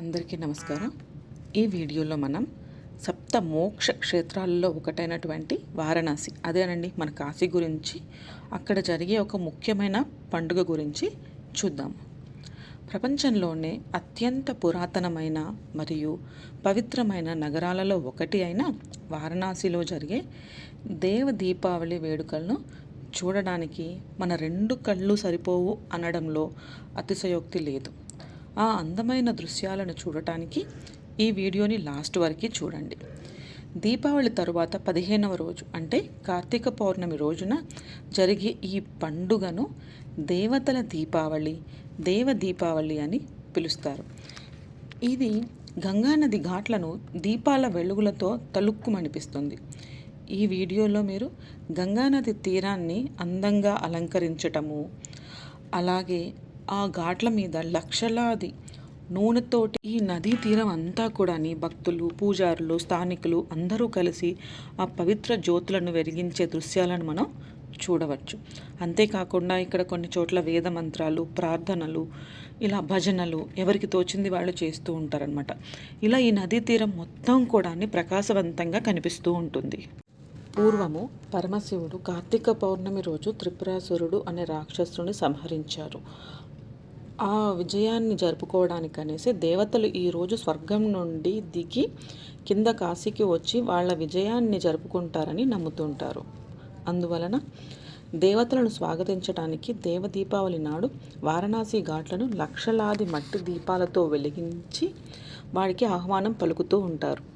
అందరికీ నమస్కారం. ఈ వీడియోలో మనం సప్త మోక్ష క్షేత్రాలలో ఒకటైనటువంటి వారణాసి అదేనండి మన కాశీ గురించి అక్కడ జరిగే ఒక ముఖ్యమైన పండుగ గురించి చూద్దాం. ప్రపంచంలోనే అత్యంత పురాతనమైన మరియు పవిత్రమైన నగరాలలో ఒకటి అయిన వారణాసిలో జరిగే దేవ దీపావళి వేడుకలను చూడడానికి మన రెండు కళ్ళు సరిపోవు అనడంలో అతిశయోక్తి లేదు. ఆ అందమైన దృశ్యాలను చూడటానికి ఈ వీడియోని లాస్ట్ వరకు చూడండి. దీపావళి తరువాత పదిహేనవ రోజు అంటే కార్తీక పౌర్ణమి రోజున జరిగే ఈ పండుగను దేవతల దీపావళి దేవ దీపావళి అని పిలుస్తారు. ఇది గంగానది ఘాట్లను దీపాల వెలుగులతో తలుక్కుమనిపిస్తుంది ఈ వీడియోలో మీరు గంగానది తీరాన్ని అందంగా అలంకరించటము అలాగే ఆ ఘాట్ల మీద లక్షలాది నూనెతోటి ఈ నదీ తీరం అంతా కూడా భక్తులు పూజారులు స్థానికులు అందరూ కలిసి ఆ పవిత్ర జ్యోతులను వెలిగించే దృశ్యాలను మనం చూడవచ్చు. అంతేకాకుండా ఇక్కడ కొన్ని చోట్ల వేద మంత్రాలు ప్రార్థనలు ఇలా భజనలు ఎవరికి తోచింది వాళ్ళు చేస్తూ ఉంటారనమాట ఇలా ఈ నదీ తీరం మొత్తం కూడా ప్రకాశవంతంగా కనిపిస్తూ ఉంటుంది. పూర్వము పరమశివుడు కార్తీక పౌర్ణమి రోజు త్రిపురాసురుడు అనే రాక్షసుని సంహరించారు. ఆ విజయాన్ని జరుపుకోవడానికి అనేసి దేవతలు ఈరోజు స్వర్గం నుండి దిగి కింద కాశీకి వచ్చి వాళ్ళ విజయాన్ని జరుపుకుంటారని నమ్ముతుంటారు. అందువలన దేవతలను స్వాగతించడానికి దేవ దీపావళి నాడు వారణాసి ఘాట్లను లక్షలాది మట్టి దీపాలతో వెలిగించి వాడికి ఆహ్వానం పలుకుతూ ఉంటారు.